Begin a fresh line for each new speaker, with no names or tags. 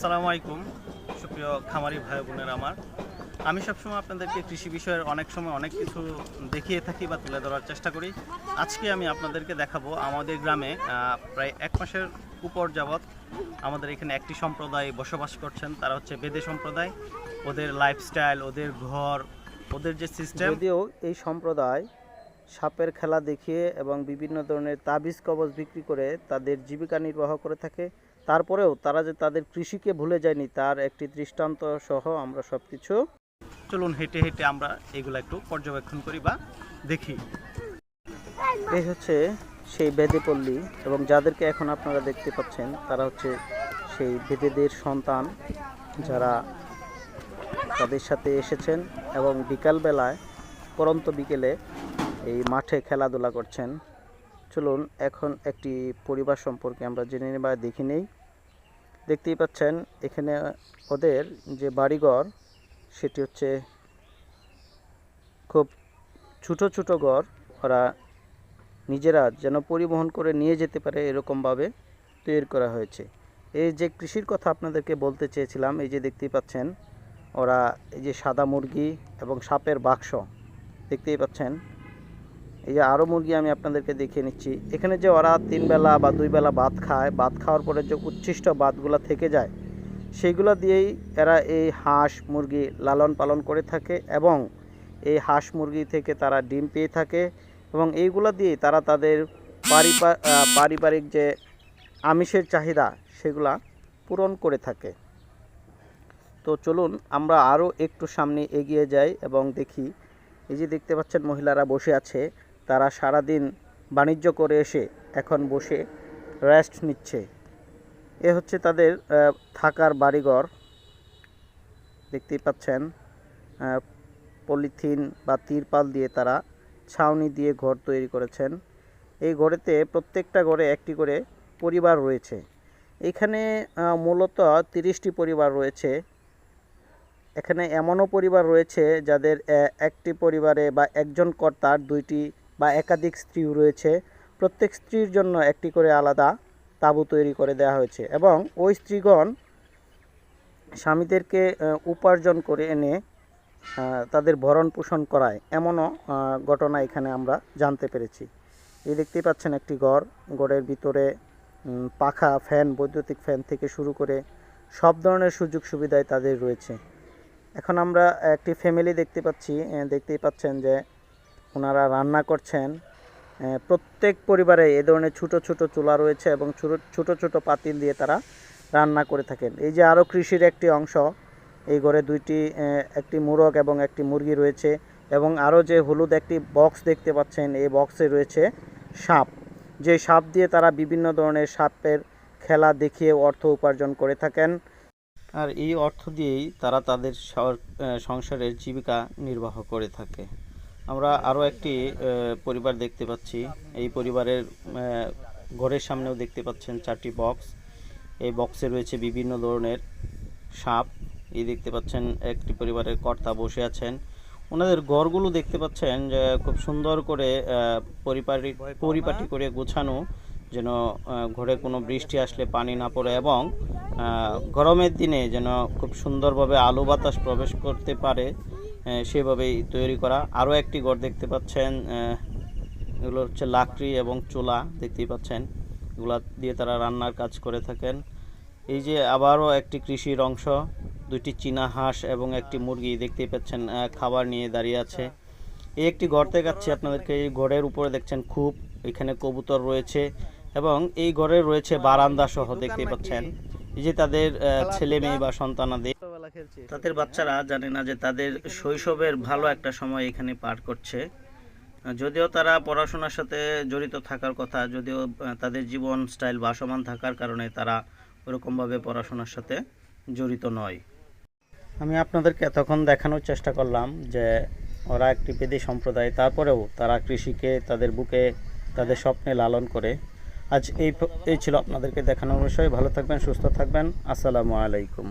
আসসালামু আলাইকুম। সুপ্রিয় খামারি ভাই বোনের আমার। আমি সবসময় আপনাদেরকে কৃষি বিষয়ের অনেক সময় অনেক কিছু দেখিয়ে থাকি বা তুলে ধরার চেষ্টা করি। আজকে আমি আপনাদেরকে দেখাবো আমাদের গ্রামে প্রায় এক মাসের উপর যাবৎ আমাদের এখানে একটি সম্প্রদায় বসবাস করছেন। তারা হচ্ছে বেদে সম্প্রদায়। ওদের লাইফস্টাইল ওদের ঘর, ওদের যে সিস্টেম
যদিও এই সম্প্রদায় সাপের খেলা দেখিয়ে এবং বিভিন্ন ধরনের তাবিজ কবজ বিক্রি করে তাদের জীবিকা নির্বাহ করে থাকে। তারপরেও তারা যে তাদের কৃষিকে ভুলে যায়নি তার একটি দৃষ্টান্ত সহ আমরা সব কিছু
চলুন হেঁটে হেঁটে আমরা এগুলো একটু পর্যবেক্ষণ করি বা দেখি।
এই হচ্ছে সেই বেদেপল্লী এবং যাদেরকে এখন আপনারা দেখতে পাচ্ছেন তারা হচ্ছে সেই বেদেদের সন্তান যারা তাদের সাথে এসেছেন এবং বিকালবেলায় পরন্ত বিকেলে এই মাঠে খেলাধুলা করছেন। চলুন এখন একটি পরিবার সম্পর্কে আমরা জেনে নেই বা দেখে নেই। দেখতেই পাচ্ছেন, এখানে ওদের যে বাড়িঘর, সেটি হচ্ছে খুব ছোটো ছোটো ঘর। ওরা নিজেরা যেন পরিবহন করে নিয়ে যেতে পারে এরকমভাবে তৈরি করা হয়েছে। এই যে কৃষির কথা আপনাদেরকে বলতে চেয়েছিলাম, এই যে দেখতেই পাচ্ছেন, ওরা এই যে সাদা মুরগি এবং সাপের বাক্স, দেখতেই পাচ্ছেন। এই যে আরও মুরগি আমি আপনাদেরকে দেখিয়ে নিচ্ছি। এখানে যে ওরা তিন বেলা বা দুই বেলা ভাত খায়, ভাত খাওয়ার পরে যে উচ্ছিষ্ট ভাতগুলো থেকে যায়, সেইগুলো দিয়েই এরা এই হাঁস মুরগি লালন পালন করে থাকে এবং এই হাঁস মুরগি থেকে তারা ডিম পেয়ে থাকে এবং এইগুলো দিয়ে তারা তাদের পারিবারিক যে আমিষের চাহিদা সেগুলা পূরণ করে থাকে। তো চলুন আমরা আরও একটু সামনে এগিয়ে যাই এবং দেখি। এই যে দেখতে পাচ্ছেন মহিলারা বসে আছে। তারা সারাদিন বাণিজ্য করে এসে এখন বসে রেস্ট নিচ্ছে। এ হচ্ছে তাদের থাকার বাড়িঘর। দেখতেই পাচ্ছেন পলিথিন বা তিরপাল দিয়ে তারা ছাউনি দিয়ে ঘর তৈরি করেছেন। এই ঘরেতে প্রত্যেকটা ঘরে একটি করে পরিবার রয়েছে। এখানে মূলত তিরিশটি পরিবার রয়েছে। এখানে এমনও পরিবার রয়েছে যাদের একটি পরিবারে বা একজন কর্তার দুইটি বা একাধিক স্ত্রী রয়েছে, প্রত্যেক স্ত্রীর জন্য একটি করে আলাদা তাঁবু তৈরি করে দেওয়া হয়েছে এবং ওই স্ত্রীগণ স্বামীদেরকে উপার্জন করে এনে তাদের ভরণ পোষণ করায়। এমনও ঘটনা এখানে আমরা জানতে পেরেছি। এই দেখতেই পাচ্ছেন একটি ঘর। ঘরের ভিতরে পাখা, ফ্যান, বৈদ্যুতিক ফ্যান থেকে শুরু করে সব ধরনের সুযোগ সুবিধাই তাদের রয়েছে। এখন আমরা একটি ফ্যামিলি দেখতে পাচ্ছি। দেখতেই পাচ্ছেন যে ওনারা রান্না করছেন প্রত্যেক পরিবারে এ ধরনের ছোট ছোট চুলা রয়েছে এবং ছোট ছোট পাতিল দিয়ে তারা রান্না করে থাকেন। এই যে আরও কৃষির একটি অংশ, এই ঘরে দুইটি একটি মোরগ এবং একটি মুরগি রয়েছে এবং আরও যে হলুদ একটি বক্স দেখতে পাচ্ছেন, এই বক্সে রয়েছে সাপ। যে সাপ দিয়ে তারা বিভিন্ন ধরনের সাপের খেলা দেখিয়ে অর্থ উপার্জন করে থাকেন। আর এই অর্থ দিয়েই তারা তাদের সংসারের জীবিকা নির্বাহ করে থাকে। আমরা আরও একটি পরিবার দেখতে পাচ্ছি। এই পরিবারের ঘরের সামনেও দেখতে পাচ্ছেন চারটি বক্স। এই বক্সে রয়েছে বিভিন্ন ধরনের সাপ। এই দেখতে পাচ্ছেন একটি পরিবারের কর্তা বসে আছেন। ওনাদের ঘরগুলো দেখতে পাচ্ছেন যে খুব সুন্দর করে পরিপাটি পরিপাটি করে গোছানো, যেন ঘরে কোনো বৃষ্টি আসলে পানি না পড়ে এবং গরমের দিনে যেন খুব সুন্দরভাবে আলো বাতাস প্রবেশ করতে পারে। সেভাবেই তৈরি করা। আরও একটি ঘর দেখতে পাচ্ছেন এগুলো হচ্ছে লাকড়ি এবং চোলা দেখতেই পাচ্ছেন। এগুলা দিয়ে তারা রান্নার কাজ করে থাকেন। এই যে আবারও একটি কৃষির অংশ, দুইটি চীনা হাঁস এবং একটি মুরগি দেখতেই পাচ্ছেন খাবার নিয়ে দাঁড়িয়ে আছে। এই একটি ঘর দেখাচ্ছি আপনাদেরকে, এই ঘরের উপরে দেখছেন খুব, এখানে কবুতর রয়েছে এবং এই ঘরে রয়েছে বারান্দা সহ দেখতেই পাচ্ছেন। এই যে তাদের ছেলে মেয়ে বা সন্তানাদের তাদের বাচ্চারা জানে না যে তাদের শৈশবের ভালো একটা সময় এখানে পার করছে। যদিও তারা পড়াশোনার সাথে জড়িত থাকার কথা, যদিও তাদের জীবন স্টাইল ভাসমান থাকার কারণে তারা ওরকমভাবে পড়াশোনার সাথে জড়িত নয়। আমি আপনাদেরকে এতক্ষণ দেখানোর চেষ্টা করলাম যে ওরা একটি বেদী সম্প্রদায়, তারপরেও তারা কৃষিকে তাদের বুকে, তাদের স্বপ্নে লালন করে। আজ এই এই ছিল আপনাদেরকে দেখানোর বিষয়। ভালো থাকবেন, সুস্থ থাকবেন। আসসালামু আলাইকুম।